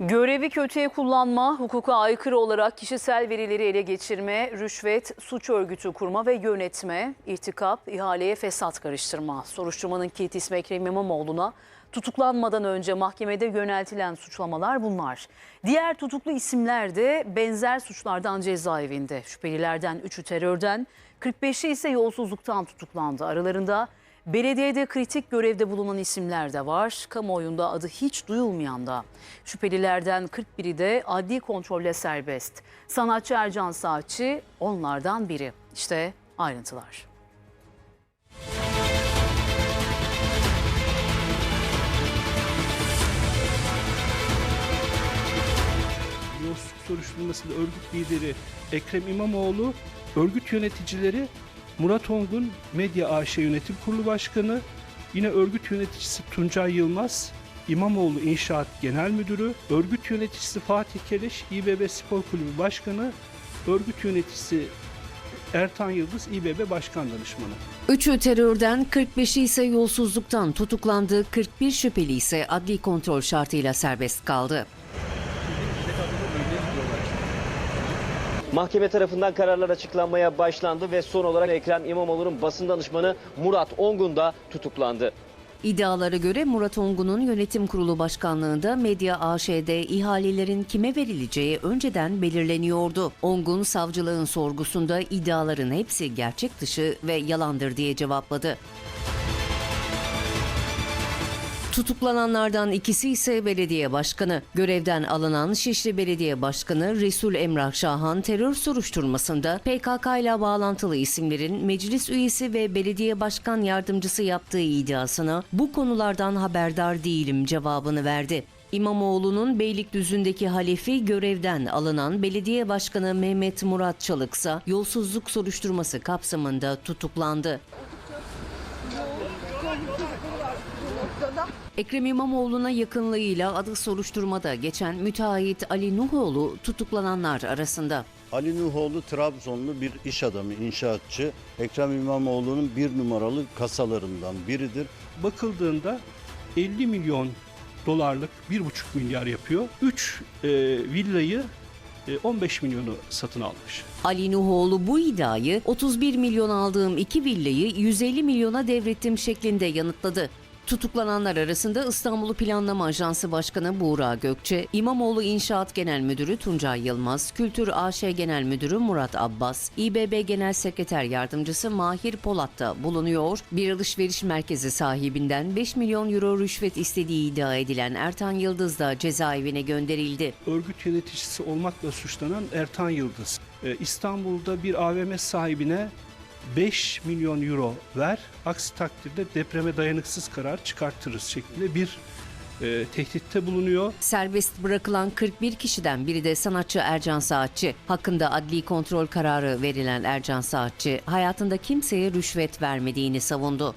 Görevi kötüye kullanma, hukuka aykırı olarak kişisel verileri ele geçirme, rüşvet, suç örgütü kurma ve yönetme, irtikap, ihaleye fesat karıştırma. Soruşturmanın kilit ismi Ekrem İmamoğlu'na tutuklanmadan önce mahkemede yöneltilen suçlamalar bunlar. Diğer tutuklu isimler de benzer suçlardan cezaevinde. Şüphelilerden 3'ü terörden, 45'i ise yolsuzluktan tutuklandı. Aralarında Belediyede kritik görevde bulunan isimler de var. Kamuoyunda adı hiç duyulmayan da. Şüphelilerden 41'i de adli kontrolle serbest. Sanatçı Ercan Saatçi onlardan biri. İşte ayrıntılar. yolsuzluk soruşturmasında örgüt lideri Ekrem İmamoğlu, örgüt yöneticileri Murat Ongun Medya AŞ Yönetim Kurulu Başkanı, yine örgüt yöneticisi Tuncay Yılmaz, İmamoğlu İnşaat Genel Müdürü, örgüt yöneticisi Fatih Keleş, İBB Spor Kulübü Başkanı, örgüt yöneticisi Ertan Yıldız, İBB Başkan Danışmanı. Üçü terörden, 45'i ise yolsuzluktan tutuklandı, 41 şüpheli ise adli kontrol şartıyla serbest kaldı. Mahkeme tarafından kararlar açıklanmaya başlandı ve son olarak Ekrem İmamoğlu'nun basın danışmanı Murat Ongun da tutuklandı. İddialara göre Murat Ongun'un yönetim kurulu başkanlığında Medya AŞ'de ihalelerin kime verileceği önceden belirleniyordu. Ongun savcılığın sorgusunda iddiaların hepsi gerçek dışı ve yalandır diye cevapladı. Tutuklananlardan ikisi ise belediye başkanı. Görevden alınan Şişli Belediye Başkanı Resul Emrah Şahan terör soruşturmasında PKK ile bağlantılı isimlerin meclis üyesi ve belediye başkan yardımcısı yaptığı iddiasına bu konulardan haberdar değilim cevabını verdi. İmamoğlu'nun Beylikdüzü'ndeki halefi görevden alınan belediye başkanı Mehmet Murat Çalıksa yolsuzluk soruşturması kapsamında tutuklandı. Ekrem İmamoğlu'na yakınlığıyla adı soruşturmada geçen müteahhit Ali Nuhoğlu tutuklananlar arasında. Ali Nuhoğlu Trabzonlu bir iş adamı, inşaatçı. Ekrem İmamoğlu'nun bir numaralı kasalarından biridir. bakıldığında 50 milyon dolarlık 1,5 milyar yapıyor. 3 villayı e, 15 milyonu satın almış. Ali Nuhoğlu bu iddiayı 31 milyon aldığım iki villayı 150 milyona devrettim şeklinde yanıtladı. Tutuklananlar arasında İstanbul Planlama Ajansı Başkanı Buğra Gökçe, İmamoğlu İnşaat Genel Müdürü Tuncay Yılmaz, Kültür AŞ Genel Müdürü Murat Abbas, İBB Genel Sekreter Yardımcısı Mahir Polat da bulunuyor. Bir alışveriş merkezi sahibinden 5 milyon euro rüşvet istediği iddia edilen Ertan Yıldız da cezaevine gönderildi. örgüt yöneticisi olmakla suçlanan Ertan Yıldız. Ee, İstanbul'da bir AVM sahibine 5 milyon euro ver, aksi takdirde depreme dayanıksız karar çıkartırız şeklinde bir e, tehditte bulunuyor. Serbest bırakılan 41 kişiden biri de sanatçı Ercan Saatçi. Hakkında adli kontrol kararı verilen Ercan Saatçi, hayatında kimseye rüşvet vermediğini savundu.